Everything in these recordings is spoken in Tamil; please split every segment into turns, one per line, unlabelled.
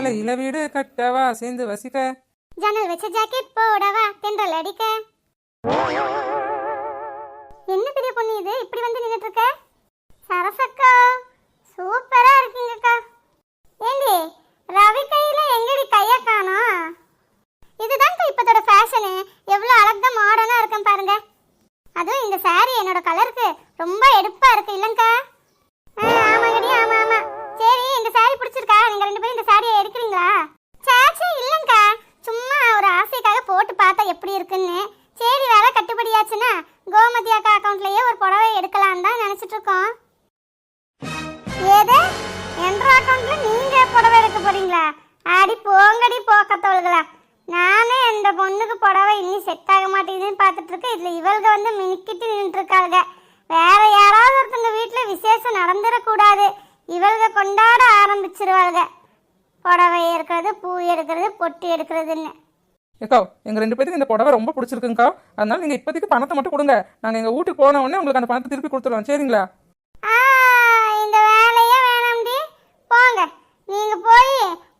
தலையில வீடு கட்டவா சேர்ந்து வசிக்க.
ஜன்னல் வச்ச ஜாக்கெட் போடவா தென்றல் அடிக்க. என்ன பெரிய பொண்ணு இது? இப்படி வந்து நின்னுட்டு இருக்க சரசக்கா சூப்பரா இருக்கீங்கக்கா. ஏண்டி ரவி கையில எங்கடி கைய காணோம் இதுதான்க்கா இப்பத்தோட ஃபேஷனு எவ்வளோ அழகா மாடர்னா இருக்கும் பாருங்க. அதுவும் இந்த சாரி என்னோட கலருக்கு ரொம்ப எடுப்பா இருக்கு இல்லைங்கக்கா ஆமாங்கடி ஆமா ஆமா. சரி இந்த சாரி பிடிச்சிருக்கா? நீங்க ரெண்டு பேரும் இந்த சாரியை எடுக்கிறீங்களா? சாச்சே இல்லைங்கக்கா சும்மா ஒரு ஆசைக்காக போட்டு பார்த்தா எப்படி இருக்குன்னு. சரி வேற கட்டுப்படியாச்சுன்னா கோமதி அக்கா அக்கௌண்ட்லயே ஒரு புடவை எடுக்கலான்னு தான் நினைச்சிட்டு இருக்கோம் ஏது என்ற அக்கௌண்ட்ல நீங்க புடவை எடுக்க போறீங்களா? அடி போங்கடி போக்கத்தோளுகளா நானே இந்த பொண்ணுக்கு புடவை இன்னும் செட் ஆக மாட்டேங்குதுன்னு பார்த்துட்டு இருக்கேன் இதுல இவள்க வந்து மினுக்கிட்டு நின்றுட்டு இருக்காங்க வேற யாராவது ஒருத்தங்க வீட்டுல விசேஷம் நடந்துடக்கூடாது இவள்க கொண்டாட ஆரம்பிச்சிருவாளுங்க புடவை எடுக்கிறது பூ எடுக்கிறது பொட்டு எடுக்கிறதுன்னு.
ஏக்கா எங்க ரெண்டு பேருக்கு இந்த புடவை ரொம்ப பிடிச்சிருக்குங்கக்கா. அதனால நீங்க இப்போதைக்கு பணத்தை மட்டும் கொடுங்க. நாங்க எங்க வீட்டுக்கு போன உடனே உங்களுக்கு அந்த பணத்தை திருப்பி கொடுத்துருவோம் சரிங்களா?
ஆ, இந்த வேலையே வேணாம்டி. போங்க. நீங்க போய்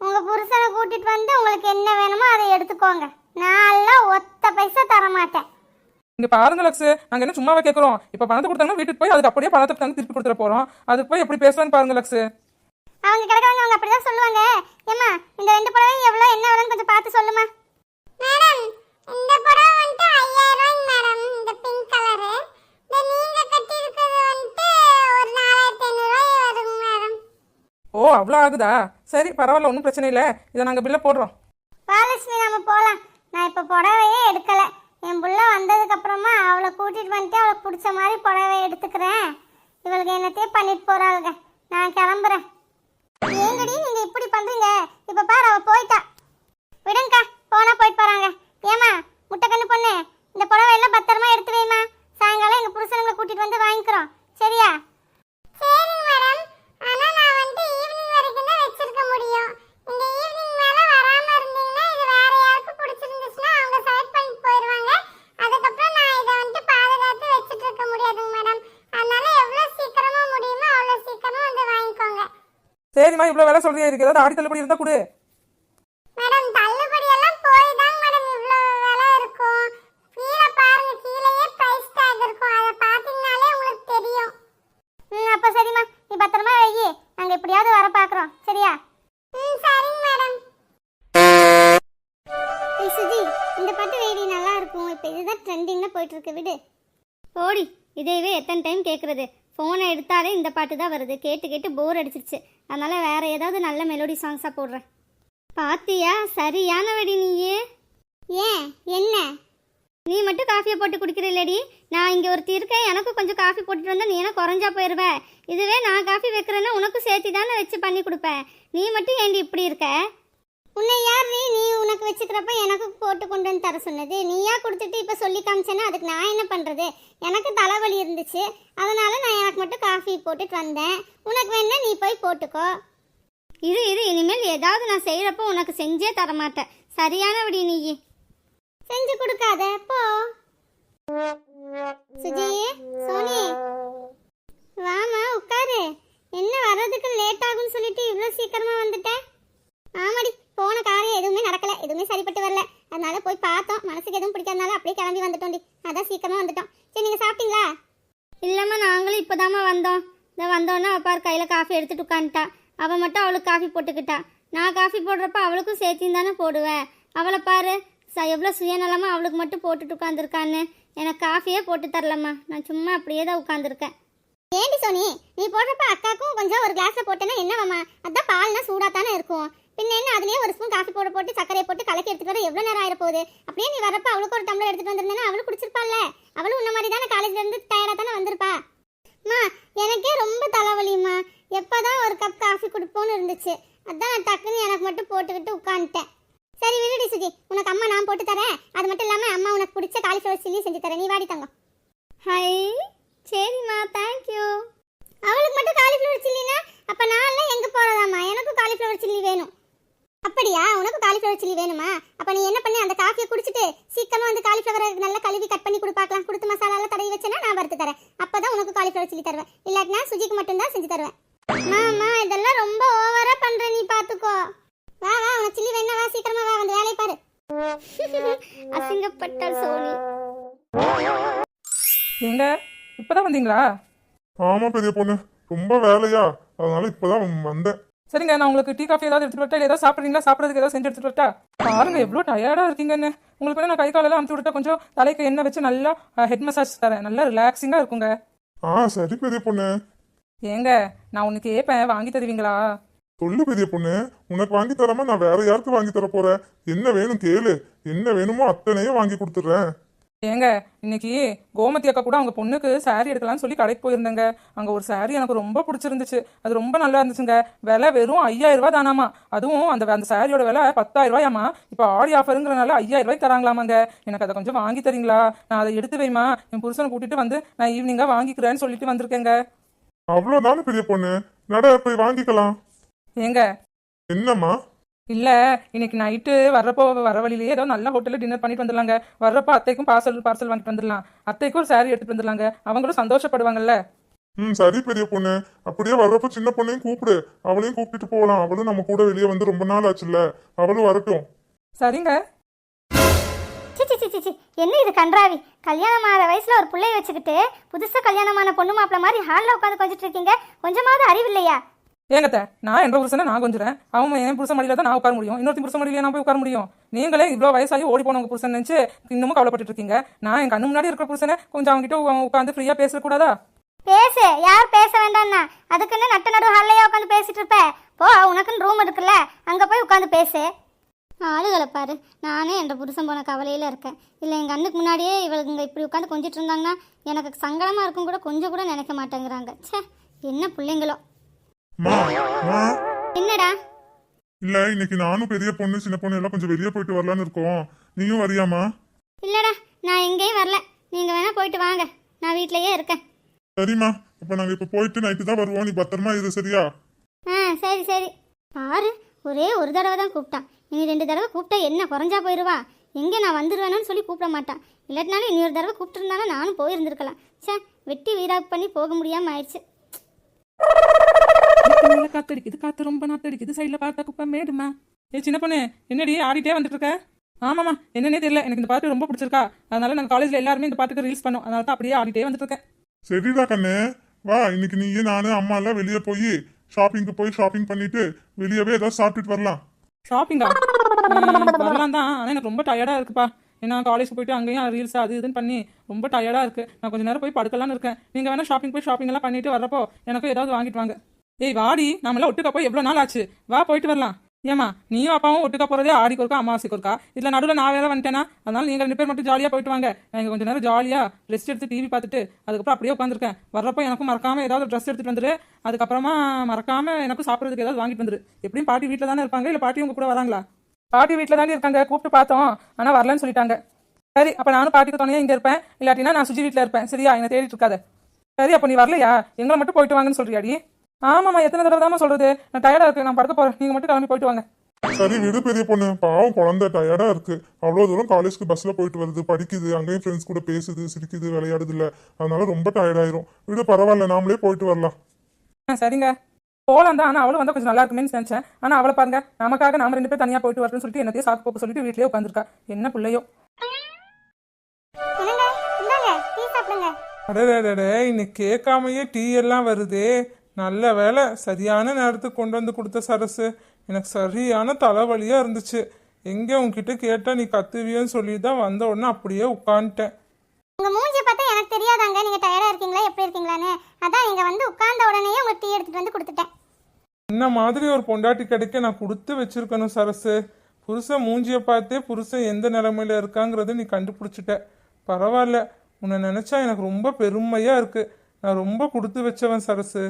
உங்க புருஷனை கூட்டிட்டு வந்து உங்களுக்கு என்ன வேணுமோ அதை எடுத்துக்கோங்க. நான்லாம் ஒத்த பைசா தர மாட்டேன்
இங்க பாருங்க லக்ஸ். நாங்க என்ன சும்மாவே கேட்கறோம் இப்ப பணத்தை கொடுத்தாங்கன்னா வீட்டுக்கு போய் அதுக்கு அப்படியே பணத்தை தாங்க திருப்பி கொடுத்துட போறோம். அதுக்கு போய் எப்படி பேசலாம்னு பாருங்க லக்ஸ்.
அவங்க கிடக்குறவங்க அவங்க அப்படிதான் சொல்லுவாங்க. ஏம்மா இந்த ரெண்டு புடவையும் எவ்வளோ என்ன விலைன்னு கொஞ்சம் பார்த்து சொல்லுமா. மேடம் இந்த புடவை வந்துட்டு ஐயாயிரம் ரூபாய்ங்க மேடம். இந்த பிங்க் கலரு இந்த நீங்க கட்டி ஒரு மேடம்.
ஓ அவ்வளோ ஆகுதா? சரி பரவாயில்ல ஒன்றும் பிரச்சனை இல்லை. இதை நாங்கள் பில்லை போடுறோம்.
பாலட்சுமி நம்ம போகலாம் நான் இப்போ புடவையே எடுக்கலை. என் புள்ள வந்ததுக்கு அப்புறமா அவளை கூட்டிட்டு வந்துட்டு அவளுக்கு பிடிச்ச மாதிரி புடவை எடுத்துக்கிறேன். இவளுக்கு என்னத்தையே பண்ணிட்டு போறாளுங்க நான் கிளம்புறேன். ஏங்கடி நீங்க இப்படி பண்றீங்க? இப்ப பாரு அவ போயிட்டா. விடுங்கக்கா போனா போயிட்டு போறாங்க ஏமா முட்டைக்கண்ணு பொண்ணு இந்த புடவை எல்லாம் பத்திரமா எடுத்து வைமா சாயங்காலம் எங்க புருஷனுங்களை கூட்டிட்டு வந்து வாங்கிக்கிறோம் சரியா சரிங்க மேடம் ஆனா நான் வந்து ஈவினிங் வரைக்கும் தான் வச்சிருக்க முடியும் இந்த ஈவினிங் மேல வராம இருந்தீங்கன்னா இது வேற யாருக்கு பிடிச்சிருந்துச்சுன்னா அவங்க செலக்ட் பண்ணிட்டு போயிடுவாங்க அதுக்கப்புறம் நான் இதை வந்து பாதுகாத்து வச்சிட்டு இருக்க முடியாதுங்க மேடம் அதனால எவ்வளவு சீக்கிரமா முடியுமோ அவ்வளவு சீக்கிரமா வந்து வாங்கிக்கோங்க
சரிம்மா இவ்வளோ வேலை சொல்றியா? இருக்கு ஏதாவது ஆடி தள்ளுபடி இருந்தால் கொடு.
மேடம் தள்ளுபடி எல்லாம் போய் தான் மேடம் இவ்வளோ விலை இருக்கும். கீழே பாருங்க கீழேயே பிரைஸ் டேக் இருக்கும். அதை பார்த்தீங்கனாலே உங்களுக்கு தெரியும். ம் அப்போ சரிம்மா. நீ பத்திரமா வை நாங்கள் எப்படியாவது வர பார்க்குறோம். சரியா? ம் சரிங்க மேடம். ஏய் சுஜி இந்த பாட்டு வேடி நல்லா இருக்கும். இப்போ இதுதான் ட்ரெண்டிங்ல போயிட்டு இருக்கு. விடு.
ஓடி இதையவே எத்தனை டைம் கேட்குறது ஃபோனை எடுத்தாலே இந்த பாட்டு தான் வருது. கேட்டு கேட்டு போர் அடிச்சிருச்சு. அதனால் வேற ஏதாவது நல்ல மெலோடி சாங்ஸாக போடுறேன். பாத்தியா? சரியான வெடி நீயே.
ஏன்? என்ன?
நீ மட்டும் காஃபியை போட்டு குடிக்கிறல்லடி. நான் இங்கே ஒருத்தி இருக்கேன். எனக்கும் கொஞ்சம் காஃபி போட்டுட்டு வந்தா நீ என்ன குறைஞ்சா போயிடுவ இதுவே நான் காஃபி வைக்கிறேன்னா உனக்கும் சேர்த்து தானே வச்சு பண்ணி கொடுப்பேன். நீ மட்டும் ஏண்டி இப்படி இருக்க?
உன்னை யார் நீ? நீ உனக்கு வச்சுக்கிறப்ப எனக்கு போட்டு கொண்டு வந்து தர சொன்னது. நீயா கொடுத்துட்டு இப்போ சொல்லி காமிச்சேன்னா அதுக்கு நான் என்ன பண்ணுறது எனக்கு தலைவலி இருந்துச்சு. அதனால நான் எனக்கு மட்டும் காஃபி போட்டுட்டு வந்தேன். உனக்கு வேணா நீ போய் போட்டுக்கோ.
இரு இரு. இனிமேல் ஏதாவது நான் செய்கிறப்போ உனக்கு செஞ்சே தர மாட்டேன் சரியான வெடி நீயே
செஞ்சு கொடுக்காத. போ. சுஜி சோனி. வாமா உட்காரு. என்ன வர்றதுக்கு லேட் ஆகும்னு சொல்லிட்டு இவ்வளோ சீக்கிரமா வந்துட்டேன் ஆமாடி. போன காரியம் எதுவுமே நடக்கல. எதுவுமே சரிப்பட்டு வரல. அதனால போய் பார்த்தோம். மனசுக்கு எதுவும் பிடிக்காதனால அப்படியே கிளம்பி வந்துட்டோம்டி அதான் சீக்கிரமா வந்துட்டோம். சரி நீங்க சாப்பிட்டீங்களா?
இல்லைம்மா நாங்களும் இப்போதாம்மா வந்தோம். இந்த வந்தோன்னே அவள் பார் கையில் காஃபி எடுத்துட்டு உட்காந்துட்டா. அவள் மட்டும் அவளுக்கு காஃபி போட்டுக்கிட்டா. நான் காஃபி போடுறப்ப அவளுக்கும் சேர்த்தின்னு தானே போடுவேன் அவளை பாரு ச எவ்வளோ சுயநலமாக அவளுக்கு மட்டும் போட்டுட்டு உட்காந்துருக்கான்னு. எனக்கு காஃபியே போட்டு தரலம்மா. நான் சும்மா அப்படியே தான் உட்காந்துருக்கேன்.
ஏண்டி சோனி? நீ போடுறப்ப அக்காக்கும் கொஞ்சம் ஒரு கிளாஸ்ல போட்டேன்னா என்னவாமா அதான் பால்னா சூடா தானே இருக்கும். பின்ன என்ன அதுலேயே ஒரு ஸ்பூன் காஃபி போட போட்டு சர்க்கரையை போட்டு கலக்கி எடுத்துட்டு வர எவ்வளோ நேரம் ஆயிர போகுது அப்படியே நீ வரப்ப அவளுக்கு ஒரு டம்ளர் எடுத்துட்டு வந்திருந்தேன்னா அவளும் குடிச்சிருப்பாள்ல. அவளும் உன்ன மாதிரி தானே காலேஜ்ல இருந்து டயர்டா தானே வந்திருப்பா. அம்மா எனக்கே ரொம்ப தலைவலிம்மா. எப்பதான் ஒரு கப் காஃபி கொடுப்போன்னு இருந்துச்சு. அதான் நான் டக்குன்னு எனக்கு மட்டும் போட்டுக்கிட்டு உட்காந்துட்டேன் சரி விடுடி சுஜி. உனக்கு அம்மா நான் போட்டு தரேன். அது மட்டும் இல்லாமல் அம்மா உனக்கு பிடிச்ச காலிஃப்ளவர் சில்லி செஞ்சு தரேன். நீ வாடி தங்கம்.
ஹை சரிம்மா தேங்க்யூ
அவளுக்கு மட்டும் காலிஃப்ளவர் சில்லினா அப்ப நான்லாம் எங்க போறதாம்மா எனக்கும் காலிஃப்ளவர் சில்லி வேணும் அப்படியா உனக்கு காலிஃப்ளவர் சில்லி வேணுமா அப்ப நீ என்ன பண்ணு அந்த காஃபியை குடிச்சிட்டு சீக்கிரமா வந்து காலிஃப்ளவரை நல்லா கழுவி கட் பண்ணி கொடு பார்க்கலாம் கொடுத்து மசாலால தடவி வச்சேன்னா நான் வறுத்து தரேன் அப்பதான் உனக்கு காலிஃப்ளவர் சில்லி தருவேன் இல்லாட்டினா சுஜிக்கு மட்டும்தான் செஞ்சு தருவேன் மாமா இதெல்லாம் ரொம்ப ஓவரா பண்ற நீ பாத்துக்கோ வா
ஏங்க இப்பதான் வந்தீங்களா?
ஆமா பெரிய பொண்ணு. ரொம்ப வேலையா? அதனால இப்பதான் வந்தேன்.
சரிங்க நான் உங்களுக்கு டீ காஃபி ஏதாவது எடுத்துட்டு வரட்டா? இல்லை ஏதாவது சாப்பிட்றீங்களா? சாப்பிட்றதுக்கு ஏதாவது செஞ்சு எடுத்துட்டு வரட்டா? பாருங்க எவ்வளோ டயர்டாக இருக்கீங்கன்னு. உங்களுக்கு வேணா நான் கை காலெல்லாம் அமுச்சு விட்டுட்டா கொஞ்சம் தலைக்கு எண்ணெய் வச்சு நல்லா ஹெட் மசாஜ் தரேன். நல்லா ரிலாக்ஸிங்காக இருக்குங்க.
ஆ சரி பெரிய பொண்ணு.
ஏங்க நான் உனக்கு கேட்பேன் வாங்கி தருவீங்களா?
சொல்லு பெரிய பொண்ணு. உனக்கு வாங்கி தராம நான் வேற யாருக்கு வாங்கி தர போறேன்? என்ன வேணும் கேளு. என்ன வேணுமோ அத்தனையும் வாங்கி கொடுத்துட்றேன்.
ஏங்க இன்னைக்கு கோமதி அக்கா கூட அவங்க பொண்ணுக்கு saree எடுக்கலாம்னு சொல்லி கடைக்கு போயிருந்தேங்க. அங்கே ஒரு saree எனக்கு ரொம்ப பிடிச்சிருந்துச்சு. அது ரொம்ப நல்லா இருந்துச்சுங்க. விலை வெறும் ஐயாயிரம் ரூபாய் தானாமா. அதுவும் அந்த அந்த சாரியோட விலை பத்தாயிரம் ரூபாயாமா. இப்போ ஆடி ஆஃபருங்கிறனால ஐயாயிரம் ரூபாய்க்கு தராங்களாமாங்க. எனக்கு அதை கொஞ்சம் வாங்கி தரீங்களா? நான் அதை எடுத்து வைமா. என் புருஷனை கூட்டிட்டு வந்து நான் ஈவினிங்காக வாங்கிக்கிறேன்னு சொல்லிட்டு வந்திருக்கேங்க.
அவ்வளவுதானே பெரிய பொண்ணு. நட போய் வாங்கிக்கலாம்.
ஏங்க.
என்னம்மா?
இல்ல இன்னைக்கு நைட்டு வர்றப்போ வர வழியிலேயே ஏதோ நல்ல ஹோட்டல்ல டின்னர் பண்ணிட்டு வந்துடலாங்க. வர்றப்போ அத்தைக்கும் பார்சல் பார்சல் வாங்கிட்டு வந்துடலாம். அத்தைக்கும் ஒரு saree எடுத்துட்டு வந்துடலாங்க. அவங்களும் சந்தோஷப்படுவாங்கல்ல.
ம் சரி பெரிய பொண்ணு. அப்படியே வர்றப்ப சின்ன பொண்ணையும் கூப்பிடு. அவளையும் கூப்பிட்டுட்டு போகலாம் அவளும் நம்ம கூட வெளியே வந்து ரொம்ப நாள் ஆச்சுல்ல. அவளும் வரட்டும்.
சரிங்க.
சி சி சி சி சி. என்ன இது கன்றாவி? கல்யாணம் ஆகிற வயசுல ஒரு பிள்ளைய வச்சுக்கிட்டு புதுசா கல்யாணமான பொண்ணு மாப்பிள்ள மாதிரி ஹாலில் உட்காந்து கொஞ்சிட்டு இருக்கீங்க. கொஞ்சமாவது அறிவில்லையா
ஏங்கத்த நான் என்ற புருஷனை நான் கொஞ்சுறேன். அவன் என் புருஷன் மடியில தான் நான் உட்கார முடியும். இன்னொருத்தி புருஷன் மடியில நான் போய் உட்கார முடியும். நீங்களே இவ்வளோ வயசாகி ஓடி போனவங்க புருஷன் நினைச்சு இன்னமும் கவலைப்பட்டு இருக்கீங்க நான் என் கண்ணு முன்னாடி இருக்கிற புருஷனை கொஞ்சம் அவங்ககிட்ட உட்காந்து ஃப்ரீயா பேசக்கூடாதா?
பேசு யார் பேச வேண்டாம்னா. அதுக்குன்னு நட்ட நடு ஹால்லையா உட்காந்து பேசிட்டு இருப்ப? போ உனக்குன்னு ரூம் இருக்குல்ல. அங்க போய் உட்காந்து பேசு.
ஆளுகளை பாரு. நானே என்ற புருஷன் போன கவலையில் இருக்கேன். இல்லை எங்கள் அண்ணுக்கு முன்னாடியே இவளுங்க இப்படி உட்காந்து கொஞ்சிட்டு இருந்தாங்கன்னா எனக்கு சங்கடமாக இருக்கும் கூட கொஞ்சம் கூட நினைக்க மாட்டேங்கிறாங்க. ச்சே என்ன பிள்ளைங்களோ.
மா மா.
என்னடா?
இல்ல இன்னைக்கு நானும் பெரிய பொண்ணு சின்ன பொண்ணு எல்லாம் கொஞ்சம் வெளியே போயிட்டு வரலான்னு இருக்கோம். நீயும் வரியாமா
இல்லைடா நான் எங்கேயும் வரல. நீங்கள் வேணால் போயிட்டு வாங்க. நான் வீட்டிலையே இருக்கேன்.
சரிம்மா. அப்ப நாங்க இப்ப போயிட்டு நைட்டு தான் வருவோம். நீ பத்திரமா இரு சரியா?
ஆ சரி சரி. பாரு ஒரே ஒரு தடவை தான் கூப்பிட்டான். இனி ரெண்டு தடவை கூப்பிட்டா என்ன குறைஞ்சா போயிடுவா எங்கே நான் வந்துடுவேணும்னு சொல்லி கூப்பிட மாட்டான். இல்லாட்டினாலும் இனி ஒரு தடவை கூப்பிட்டுருந்தாலும் நானும் போயிருந்திருக்கலாம். ச்சே வெட்டி வீராப்பு பண்ணி போக முடியாமல் ஆயிடுச்சு.
மேல காத்தடிக்குது காத்து ரொம்ப நாத்தடிக்குது. சைடுல பார்த்தா குப்பை மேடுமா? ஏ சின்ன பொண்ணு என்னடி ஆடிட்டே வந்துட்டு இருக்க ஆமாமா என்னன்னே தெரியல. எனக்கு இந்த பாட்டு ரொம்ப பிடிச்சிருக்கா. அதனால நாங்க காலேஜ்ல எல்லாருமே இந்த பாட்டுக்கு ரீல்ஸ் பண்ணோம். அதனால தான் அப்படியே ஆடிட்டே வந்துட்டு இருக்கேன்
சரிடா கண்ணு. வா இன்னைக்கு நீயும் நானு அம்மா எல்லாம் வெளியே போய் ஷாப்பிங்க்கு போய் ஷாப்பிங் பண்ணிட்டு வெளியவே ஏதாவது சாப்பிட்டுட்டு வரலாம்.
ஷாப்பிங்கா வரலாம் தான். ஆனால் எனக்கு ரொம்ப டயர்டாக இருக்குப்பா. ஏன்னா காலேஜ் போயிட்டு அங்கேயும் ரீல்ஸ் அது இதுன்னு பண்ணி ரொம்ப டயர்டாக இருக்கு. நான் கொஞ்ச நேரம் போய் படுக்கலாம்னு இருக்கேன். நீங்கள் வேணா ஷாப்பிங் போய் ஷாப்பிங் எல்லாம் பண்ணிட்டு வரப்போ எனக்கும் ஏதாவது வாங்கிட்டு வாங்க. ஏய் வாடி நம்மளாம் ஒட்டுக்கா போய் எவ்வளோ நாள் ஆச்சு? வா போயிட்டு வரலாம். ஏமா நீயும் அப்பாவும் ஒட்டுக்கா போறதே ஆடிக்கு ஒருக்கா அமாவாசைக்கு ஒருக்கா இதில் நடுவில் நான் வேலை வந்துட்டேனா? அதனால நீங்கள் ரெண்டு பேர் மட்டும் ஜாலியாக போயிட்டு வாங்க. நான் கொஞ்சம் நேரம் ஜாலியாக ரெஸ்ட் எடுத்து டிவி பார்த்துட்டு அதுக்கப்புறம் அப்படியே உட்காந்துருக்கேன் வர்றப்போ எனக்கும் மறக்காம ஏதாவது ட்ரெஸ் எடுத்துட்டு வந்துரு. அதுக்கப்புறமா மறக்காம எனக்கும் சாப்பிட்றதுக்கு ஏதாவது வாங்கிட்டு வந்துரு. எப்படியும் பாட்டி வீட்டில் தானே இருப்பாங்க இல்லை பாட்டி உங்க கூட வராங்களா? பாட்டி வீட்டில் தானே இருக்காங்க கூப்பிட்டு பார்த்தோம். ஆனால் வரலன்னு சொல்லிட்டாங்க. சரி அப்போ நானும் பாட்டிக்கு துணையாக இங்கே இருப்பேன். இல்லாட்டினா நான் சுஜி வீட்டில் இருப்பேன். சரியா? என்னை தேடிட்டு இருக்காத. சரி அப்போ நீ வரலையா? எங்களை மட்டும் போயிட்டு வாங்கன்னு சொல்றியாடி? ஆமாம்மா எத்தனை தடவை தான் சொல்றது? நான் டயர்டாக இருக்கு நான் படுக்க போறேன். நீங்கள் மட்டும் கிளம்பி போயிட்டு வாங்க.
சரி விடு பெரிய பொண்ணு. பாவம் குழந்தை டயர்டா இருக்கு. அவ்வளவு தூரம் காலேஜ்க்கு பஸ்ல போயிட்டு வருது. படிக்குது. அங்கேயும் ஃப்ரெண்ட்ஸ் கூட பேசுது சிரிக்குது விளையாடுது இல்ல. அதனால ரொம்ப டயர்டாயிரும் விடு பரவாயில்ல. நாமளே போயிட்டு வரலாம்.
ஆ சரிங்க. போலாம் தான். ஆனால் அவளும் வந்தால் கொஞ்சம் நல்லா இருக்குமேன்னு நினச்சேன். ஆனால் அவளை பாருங்க. நமக்காக நாம ரெண்டு பேர் தனியாக போயிட்டு வரணும்னு சொல்லிட்டு என்னத்தையும் சாக்கு போக்க சொல்லிட்டு வீட்லயே உட்காந்துருக்கா என்ன பிள்ளையோ.
என்னங்க? இந்தாங்க டீ சாப்பிடுங்க.
அடடடட இன்னைக்கு கேட்காமயே டீ எல்லாம் வருதே நல்ல வேலை சரியான நேரத்துக்கு கொண்டு வந்து கொடுத்த சரசு. எனக்கு சரியான தலைவலியா இருந்துச்சு. எங்கே உன்கிட்ட கேட்டா நீ கத்துவியன்னு சொல்லி தான் வந்த உடனே அப்படியே உட்காந்துட்டேன்
உங்க மூஞ்சி பார்த்தா எனக்கு தெரியாதாங்க. நீங்க டயர்டா இருக்கீங்களா? எப்படி இருக்கீங்களான்னு. அதான் நீங்க வந்து உட்கார்ந்த உடனேயே உங்களுக்கு டீ எடுத்துட்டு வந்து கொடுத்துட்டேன்.
இந்த மாதிரி ஒரு பொண்டாட்டி கிடைக்க நான் கொடுத்து வச்சிருக்கணும் சரசு. புருஷன் மூஞ்சியை பார்த்தே புருஷன் எந்த நிலைமையில இருக்காங்கிறத நீ கண்டுபிடிச்சிட்ட. பரவாயில்ல. உன்னை நினைச்சா எனக்கு ரொம்ப பெருமையா இருக்கு. நான் ரொம்ப கொடுத்து வச்சவன் சரசு.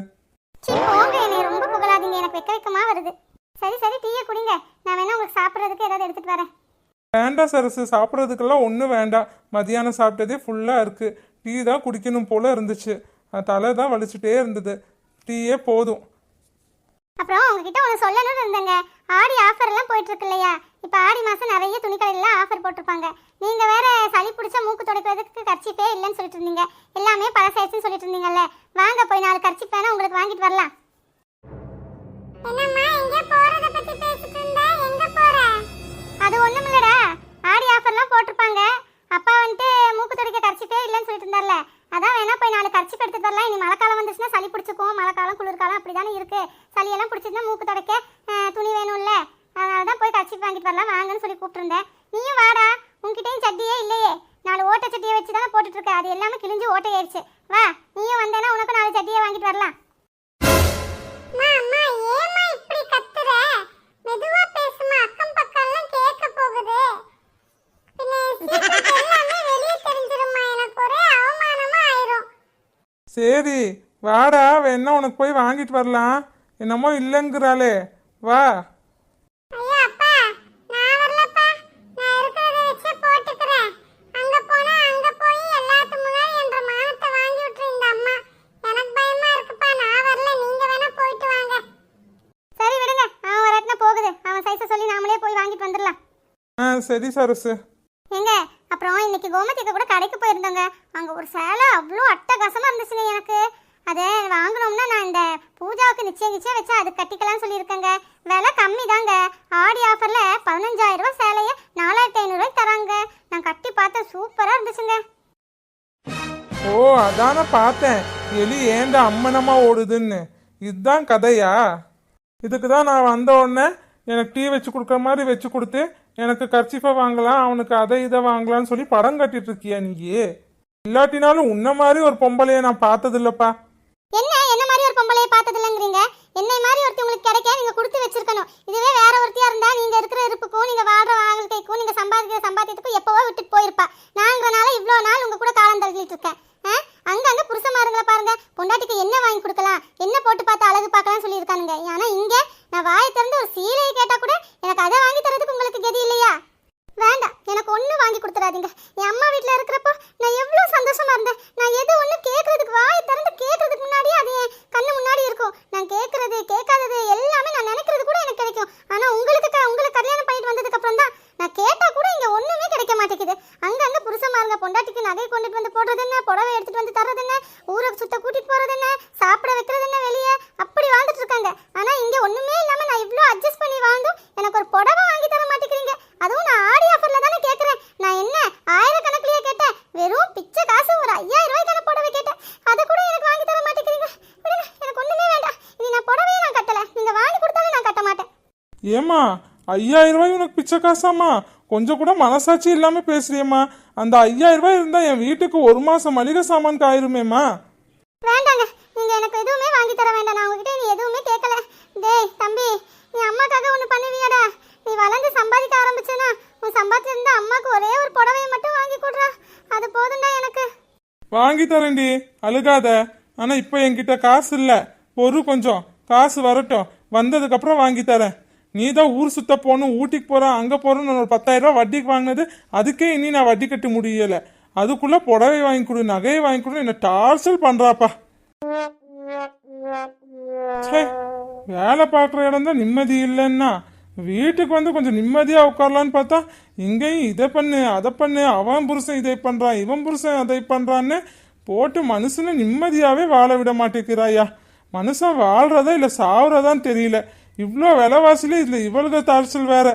சீ போங்க என்னை ரொம்ப புகழாதீங்க. எனக்கு வெக்க வெக்கமா வருது. சரி சரி டீயை குடிங்க. நான் வேணா உங்களுக்கு சாப்பிட்றதுக்கு ஏதாவது எடுத்துட்டு வரேன்.
வேண்டாம் சரசு. சாப்பிட்றதுக்கெல்லாம் ஒன்றும் வேண்டாம். மதியானம் சாப்பிட்டதே ஃபுல்லாக இருக்குது டீ தான் குடிக்கணும் போல இருந்துச்சு. தலை தான் வலிச்சுட்டே இருந்தது. டீயே போதும்.
அப்புறம் உங்ககிட்ட ஒன்று சொல்லணும்னு இருந்தேங்க. ஆடி ஆஃபர் எல்லாம் போயிட்டு இருக்கு இல்லையா? இப்போ ஆடி மாதம் நிறைய துணிக்கடையில ஆஃபர் போட்டிருப்பாங்க. நீங்க வேற சளி பிடிச்ச மூக்கு துடைக்கிறதுக்கு கர்ச்சிப்பே இல்லைன்னு சொல்லிட்டு இருந்தீங்க. எல்லாமே பழசாயிடுச்சுன்னு சொல்லிட்டு இருந்தீங்கல்ல. வாங்க போய் நாலு கர்ச்சிப் வேணா உங்களுக்கு வாங்கிட்டு வரலாம். அது ஒண்ணுமில்லடா ஆடி ஆஃபர்லாம் போட்டிருப்பாங்க. அப்பா வந்துட்டு மூக்கு துடைக்க கர்ச்சிப்பே இல்லைன்னு சொல்லிட்டு இருந்தார்ல. அதான் வேணா போய் நாலு கர்ச்சி எடுத்துட்டு வரலாம். இனி மழை காலம் வந்துச்சுன்னா சளி பிடிச்சிக்கும் மழை காலம் குளிர்காலம் அப்படிதானே இருக்கு. சளியெல்லாம் பிடிச்சிருந்தா மூக்கு துடைக்க துணி வேணும்ல. அதனால தான் போய் கர்ச்சி வாங்கிட்டு வரலாம் வாங்கன்னு சொல்லி கூப்பிட்டுருந்தேன். நீயும் வாடா உன்கிட்டயும் சட்டியே இல்லையே. நாலு ஓட்டை சட்டியை வச்சு தானே போட்டுட்டு இருக்க அது எல்லாமே கிழிஞ்சு ஓட்டை ஆயிடுச்சு வா நீயும் வந்தேன்னா உனக்கு நாலு சட்டியை வாங்கிட்டு வரலாம். அம்மா ஏமா இப்படி கத்துற? மெதுவா பேசுமா. அக்கம் பக்கம்லாம் கேட்க போகுது. எல்லாமே வெளியே தெரிஞ்சிருமா எனக்கு ஒரே அவமானமா ஆயிரும்.
சரி வாடா வேணா உனக்கு போய் வாங்கிட்டு வரலாம். என்னமோ இல்லைங்கிறாளே. வா.
சரி
சரசு.
எங்க அப்புறம் இன்னைக்கு கோமதிக்கு கூட கடைக்கு போயிருந்தோங்க. அங்க ஒரு சேலை அவ்வளோ அட்டகாசமா இருந்துச்சுங்க எனக்கு. அதை வாங்கணும்னா நான் இந்த பூஜாவுக்கு நிச்சயம் நிச்சயம் வச்சு அது கட்டிக்கலாம்னு சொல்லியிருக்கேங்க. விலை கம்மி தாங்க ஆடி ஆஃபர்ல பதினஞ்சாயிரம் ரூபாய் சேலையை நாலாயிரத்தி ஐநூறுரூவாய்க்கு தராங்க. நான் கட்டி பார்த்தேன் சூப்பரா இருந்துச்சுங்க.
ஓ அதான பார்த்தேன். எலி ஏண்ட அம்மனமா ஓடுதுன்னு. இதுதான் கதையா? இதுக்கு தான் நான் வந்த உடனே எனக்கு டீ வச்சு கொடுக்குற மாதிரி வச்சு கொடுத்து எனக்கு கர்ச்சிஃபை வாங்கலாம் அவனுக்கு அதை இதை வாங்கலாம்னு சொல்லி படம் கட்டிட்டு இருக்கியா நீ இல்லாட்டினாலும் உன்ன மாதிரி ஒரு பொம்பளைய நான் பார்த்தது இல்லப்பா
என்ன என்ன மாதிரி ஒரு பொம்பளையை பார்த்தது இல்லைங்கிறீங்க என்னை மாதிரி ஒருத்தி உங்களுக்கு கிடைக்க நீங்க கொடுத்து வச்சிருக்கணும் இதுவே வேற ஒருத்தியா இருந்தா நீங்க இருக்கிற இருப்புக்கும் நீங்க வாழ்ற வாழ்க்கைக்கும் நீங்க சம்பாதிக்கிற சம்பாத்தியத்துக்கும் எப்பவோ விட்டுட்டு போயிருப்பா நாங்கிறனால இவ்வளோ நாள் உங்க கூட காலம் தள்ளிட்டு இருக்கேன் ஆ? அங்கங்க புருஷமாருங்களை பாருங்க பொண்டாட்டிக்கு என்ன வாங்கி கொடுக்கலாம் என்ன போட்டு பார்த்து அழகு பார்க்கலாம் சொல்லியிருக்கானுங்க ஆனா இங்க நான் வாயை திறந்து ஒரு சீலையை கேட்டா கூட எனக்கு அதை வாங்கி தரதுக்கு உங்களுக்கு கதி இல்லையா வேண்டாம் எனக்கு ஒண்ணு வாங்கி கொடுத்துறாதீங்க என் அம்மா வீட்ல இருக்கிறப்போ நான் எவ்வளவு சந்தோஷமா இருந்தேன் நான் எது ஒண்ணு கேக்குறதுக்கு வாய் திறந்து கேக்குறது முன்னாடியே அது என் கண்ணு முன்னாடி இருக்கும் நான் கேட்கறது கேட்காதது எல்லாமே நான் நினைக்கிறது கூட எனக்கு கிடைக்கும் ஆனா உங்களுக்கு க- உங்களுக்கு கல்யாணம் பண்ணிட்டு வந்ததுக்கு அப்புறம் தான் நான் கேட்டா கூட இங்க ஒண்ணுமே கிடைக்க மாட்டேங்குது அங்கங்க புருஷமாருங்க பொண்டாட்டிக்கு நகை கொண்டுட்டு வந்து போடுறது என்ன புடவை எடுத்துட்டு வந்து தர்றது என்ன ஊரை சுத்த கூட்டிட்டு போறது என்ன சாப்பிட வைக்கிறது என்ன வெளியே அப்படி வாழ்ந்துட்டு இருக்காங்க ஆனா இங்க ஒண்ணுமே இல்லாம நான் இவ்ளோ அட்ஜஸ்ட் பண்ணி வாழ்ந்தும் எனக்கு ஒரு புடவை வாங்கி தர மாட்டேங்கிறீங்க அதுவும் நான் ஆடி ஆஃபர்ல தானே கேக்குறேன் நான் என்ன ஆயிரக்கணக்கிலேயே கேட்டேன் வெறும் பிச்சை காசு ஒரு ஐயாயிரம் ரூபாய்க்கான புடவை கேட்டேன் அதை கூட எனக்கு வாங்கி தர மாட்டேங்கிறீங்க விடுங்க எனக்கு ஒண்ணுமே வேண்டாம் இனி நான் புடவையே நான் கட்டல நீங்க வாங்கி கொடுத்தாலும் நான் கட்ட மாட்டேன்
ஏமா ஐயாயிரம் ரூபாய் உனக்கு பிச்சை காசாமா கொஞ்சம் கூட மனசாட்சி இல்லாம பேசுறியம்மா. அந்த ஐயாயிரம் ரூபாய் இருந்தா என் வீட்டுக்கு ஒரு மாசம் மளிகை சாமானுக்கு ஆயிருமேம்மா
வேண்டாங்க. நீங்க எனக்கு எதுவுமே வாங்கி தர வேண்டாம். நான் உங்ககிட்ட நீ எதுவுமே கேட்கல. டேய் தம்பி நீ அம்மாக்காக ஒன்று பண்ணுவியாடா. நீ வளர்ந்து சம்பாதிக்க ஆரம்பிச்சேனா உன் சம்பாத்தியம் இருந்தா அம்மாக்கு ஒரே ஒரு புடவையை மட்டும் வாங்கி கொடுறா. அது போதும்டா எனக்கு.
வாங்கி தரேன்டி. அழுகாத. ஆனா இப்போ என்கிட்ட காசு இல்ல. பொறு கொஞ்சம். காசு வரட்டும். வந்ததுக்கு அப்புறம் வாங்கி தரேன். நீ தான் ஊர் சுத்த போகணும் ஊட்டிக்கு போகிறேன் அங்கே போகிறேன்னு ஒரு பத்தாயிரம் வட்டிக்கு வாங்கினது அதுக்கே இனி நான் வட்டி கட்ட முடியலை. அதுக்குள்ளே புடவை வாங்கி கொடு நகையை வாங்கி கொடு என்ன டார்ச்சல் பண்ணுறாப்பா ச்சே வேலை பார்க்குற இடம் தான் நிம்மதி இல்லைன்னா வீட்டுக்கு வந்து கொஞ்சம் நிம்மதியாக உட்காரலான்னு பார்த்தா இங்கேயும் இதை பண்ணு அதை பண்ணு அவன் புருஷன் இதை பண்ணுறான் இவன் புருஷன் அதை பண்ணுறான்னு போட்டு மனுஷனை நிம்மதியாகவே வாழ விட மாட்டேங்கிறாயா? மனுஷன் வாழ்கிறதா இல்லை சாவுறதான்னு தெரியல. இவ்வளோ விலைவாசில இதில் இவளுக தார்சல் வேற?